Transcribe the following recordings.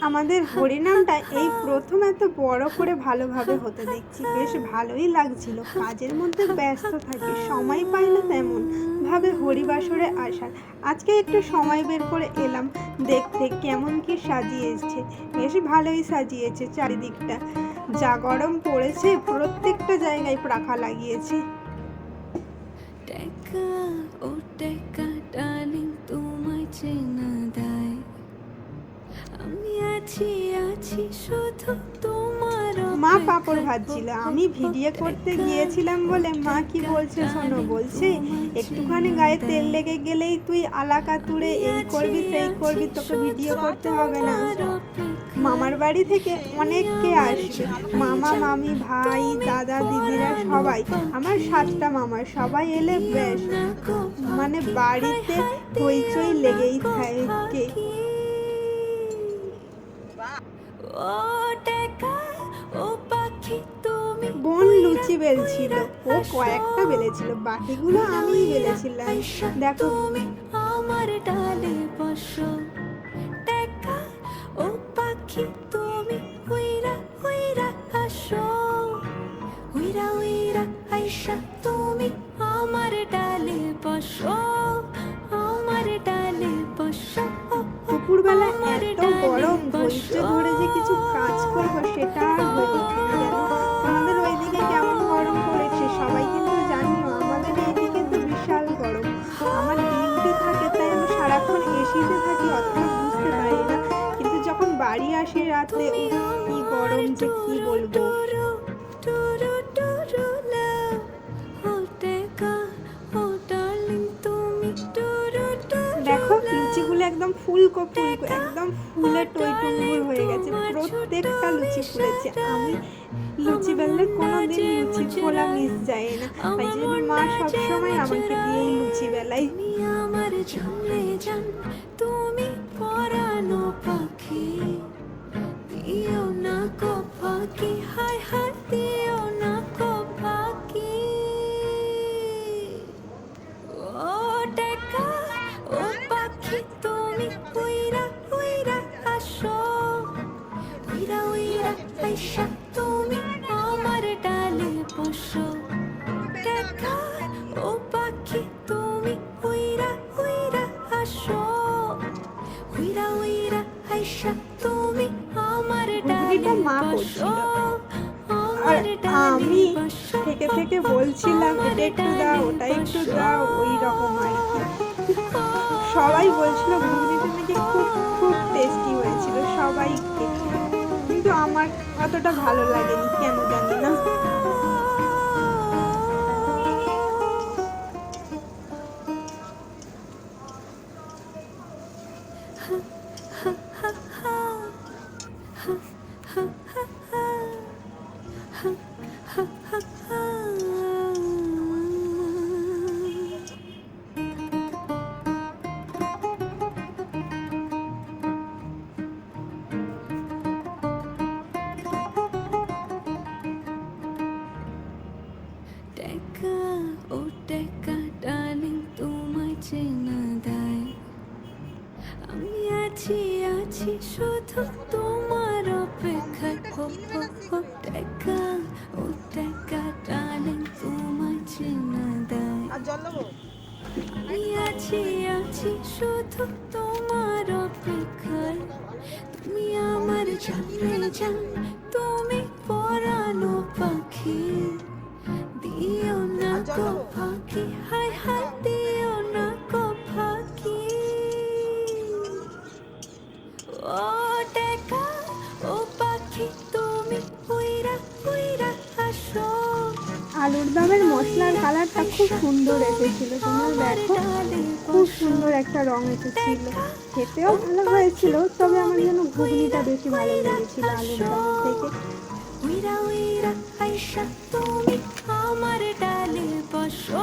আমাদের হরিনামটা এই প্রথম এত বড় করে ভালোভাবে হতে দেখছি। বেশ ভালোই লাগছিল। কাজের মধ্যে ব্যস্ত থাকি, সময় পাই না তেমন ভাবে হরিবাসরে আসার। আজকে একটু সময় বের করে এলাম। দেখতে কেমন কি সাজিয়েছে। বেশ ভালোই সাজিয়েছে চারিদিকটা। যা গরম পড়েছে, প্রত্যেকটা জায়গায় পাখা লাগিয়েছে। টেকা, ও টেকা, ডার্লিং, তোমায় চেনা আমি আছি আছি শুধু তোমার মা পাপড় ভাজছিল। আমি ভিডিও করতে গিয়েছিলাম বলে মা কি বলছে শোনো বলছে একটুখানি গায়ে তেল লেগে গেলেই তুই আলাকা তুড়ে এই করবি সেই করবি তোকে ভিডিও করতে হবে না। মামার বাড়ি থেকে অনেককে আসবে? মামা মামি ভাই দাদা দিদিরা সবাই আমার সাতটা মামার সবাই এলে বেশ। মানে বাড়িতে হইচই লেগেই থাকে। ও টেকা ও পাখি তুমি বোন লুচি বেলছিল ও কয়েকটা বেলেছিল বাকিগুলো আমিই বেলেছিলাম। দেখো। তুমি আমার ডালে বসো। টেকা ও পাখি তুমি উইরা উইরা আসো। উইরা উইরা আইসা তুমি আমার ডালে বসো। আমার ডালে বসো। দুপুরবেলা এত গরম ধৈর্য ধরে যে কিছু কাজ করব সেটা আর হয়ে ওঠে না জানো তোমাদের ওইদিকে কেমন গরম পড়েছে সবাই কিন্তু জানিও আমাদের এইদিকে তো বিশাল গরম। আমার ডিউটি থাকে তাই আমি সারাক্ষণ এসিতে থাকি অতটা বুঝতে পারি না। কিন্তু যখন বাড়ি আসি রাতে কি গরম যে কি বলব। ফুলকো ফুলকো একদম ফুলে টই টুম্বুর হয়ে গেছে। প্রত্যেকটা লুচি ফুলেছে। আমি লুচি বেললে কোনোদিন লুচি ছোলা মিস যায় না। তাই জন্য মা সবসময় আমাকে দিয়েই লুচি বেলাই আমার জন্মে যান তুমি পরানো পাখি। দিও না কো পাখি হায় হায়। আর আমি থেকে থেকে বলছিলাম এটা একটু দাও ওটা একটু দাও ওই রকম আর কি সবাই বলছিল ঘুগনিটা নাকি খুব খুব টেস্টি হয়েছিল সবাইকে কিন্তু আমার অতটা ভালো লাগেনি কেন জানি না টেকা ও চেনা আমি আছি আছি শুধু তোমার আছি শুধু তোমার অপেক্ষায়। তুমি আমার জানলে জান মশলার কালারটা খুব সুন্দর এসেছিল তোমরা দেখো, খুব সুন্দর একটা রং এসেছিল। খেতেও ভালো হয়েছিল, তবে আমার যেন ঘুগনিটা বেশি ভালো লেগেছিল আলুর দমের থেকে। আমার ডালে বসো।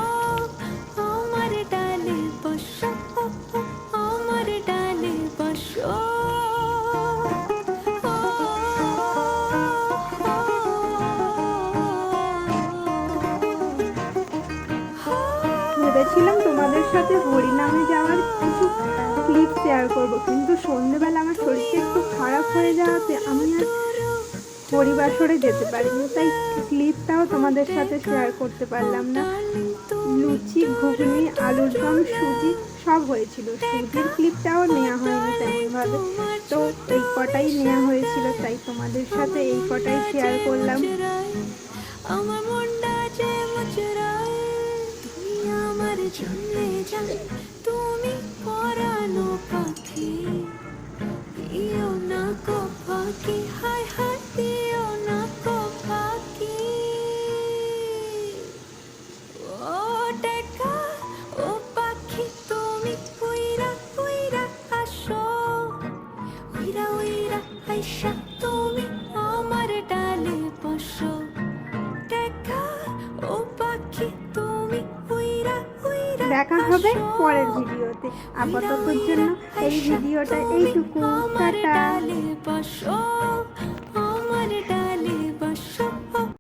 সাথে হরিনামে যাওয়ার কিছু ক্লিপ শেয়ার করব। কিন্তু সন্ধেবেলা আমার শরীরটা একটু খারাপ হয়ে যাওয়াতে আমি আর পরিবাসরে যেতে পারিনি। তাই ক্লিপটাও তোমাদের সাথে শেয়ার করতে পারলাম না। লুচি, ঘুগনি, আলুর দম, সুজি সব হয়েছিল। সুজির ক্লিপটাও নেওয়া হয়নি তেমনভাবে। তো এই কটাই নেওয়া হয়েছিল, তাই তোমাদের সাথে এই কটাই শেয়ার করলাম। জন্যে যান তুমি পরানো পাখি দিও না কো দেখা হবে পরের ভিডিওতে। আপাতত জন্য এই ভিডিওটা এইটুকু। টাটা।